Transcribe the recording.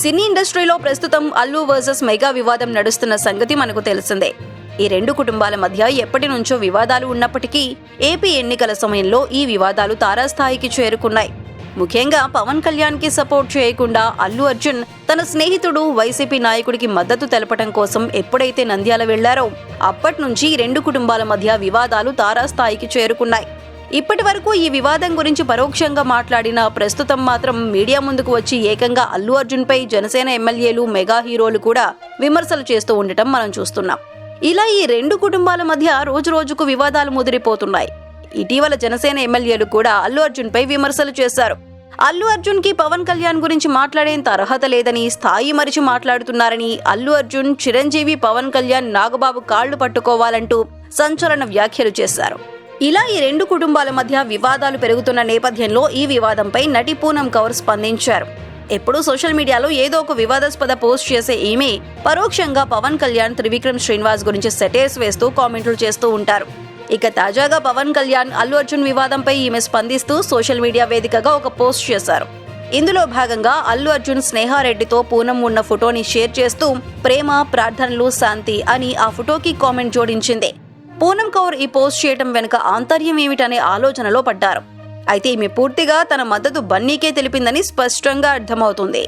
సినీ ఇండస్ట్రీలో ప్రస్తుతం Allu versus mega వివాదం నడుస్తున్న సంగతి మనకు తెలిసిందే. ఈ రెండు కుటుంబాల మధ్య ఎప్పటి నుంచో వివాదాలు ఉన్నప్పటికీ ఏపీ ఎన్నికల సమయంలో ఈ వివాదాలు తారాస్థాయికి చేరుకున్నాయి. ముఖ్యంగా పవన్ కళ్యాణ్కి సపోర్ట్ చేయకుండా అల్లు అర్జున్ తన స్నేహితుడు వైసీపీ నాయకుడికి మద్దతు తెలపడం కోసం ఎప్పుడైతే నంద్యాల వెళ్ళారో అప్పటి నుంచి రెండు కుటుంబాల మధ్య వివాదాలు తారాస్థాయికి చేరుకున్నాయి. ఇప్పటి వరకు ఈ వివాదం గురించి పరోక్షంగా మాట్లాడిన ప్రస్తుతం మాత్రం మీడియా ముందుకు వచ్చి ఏకంగా అల్లు అర్జున్ పై జనసేన ఎమ్మెల్యేలు మెగా హీరోలు కూడా విమర్శలు చేస్తూ ఉండటం మనం చూస్తున్నాం. ఇలా ఈ రెండు కుటుంబాల మధ్య రోజు రోజుకు వివాదాలు ముదిరిపోతున్నాయి. ఇటీవల జనసేన ఎమ్మెల్యేలు కూడా అల్లు అర్జున్ పై విమర్శలు చేశారు. అల్లు అర్జున్కి పవన్ కళ్యాణ్ గురించి మాట్లాడేంత అర్హత లేదని స్థాయి మరిచి మాట్లాడుతున్నారని అల్లు అర్జున్ చిరంజీవి పవన్ కళ్యాణ్ నాగబాబు కాళ్ళు పట్టుకోవాలంటూ సంచలన వ్యాఖ్యలు చేశారు. ఇలా ఈ రెండు కుటుంబాల మధ్య వివాదాలు పెరుగుతున్న నేపథ్యంలో ఈ వివాదంపై నటి పూనం కౌర్ స్పందించారు. ఎప్పుడూ సోషల్ మీడియాలో ఏదో ఒక వివాదాస్పద పోస్ట్ చేసే ఈమె పరోక్షంగా పవన్ కళ్యాణ్ త్రివిక్రమ్ శ్రీనివాస్ గురించి సెటేర్స్ వేస్తూ కామెంట్లు చేస్తూ ఉంటారు. ఇక తాజాగా పవన్ కళ్యాణ్ అల్లు అర్జున్ వివాదంపై ఈమె స్పందిస్తూ సోషల్ మీడియా వేదికగా ఒక పోస్ట్ చేశారు. ఇందులో భాగంగా అల్లు అర్జున్ స్నేహారెడ్డితో పూనం ఉన్న ఫోటోని షేర్ చేస్తూ ప్రేమ ప్రార్థనలు శాంతి అని ఆ ఫోటోకి కామెంట్ జోడించింది. పూనం కౌర్ ఈ పోస్ట్ చేయటం వెనుక ఆంతర్యం ఏమిటనే ఆలోచనలో పడ్డారు. అయితే ఈమె పూర్తిగా తన మద్దతు బన్నీకే తెలిపిందని స్పష్టంగా అర్థమవుతుంది.